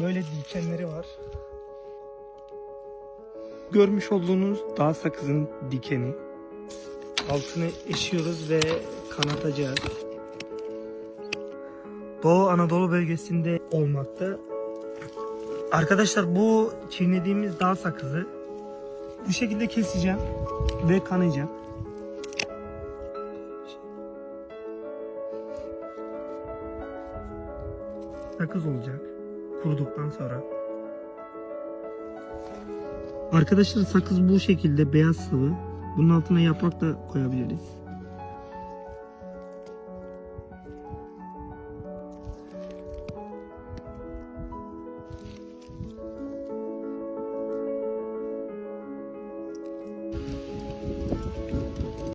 böyle dikenleri var. Görmüş olduğunuz dağ sakızın dikeni. Altını eşiyoruz ve kanatacağız. Doğu Anadolu bölgesinde olmakta. Arkadaşlar bu çiğnediğimiz dağ sakızı bu şekilde keseceğim ve kanayacağım. Sakız olacak kuruduktan sonra. Arkadaşlar sakız bu şekilde beyaz sıvı. Bunun altına yaprak da koyabiliriz.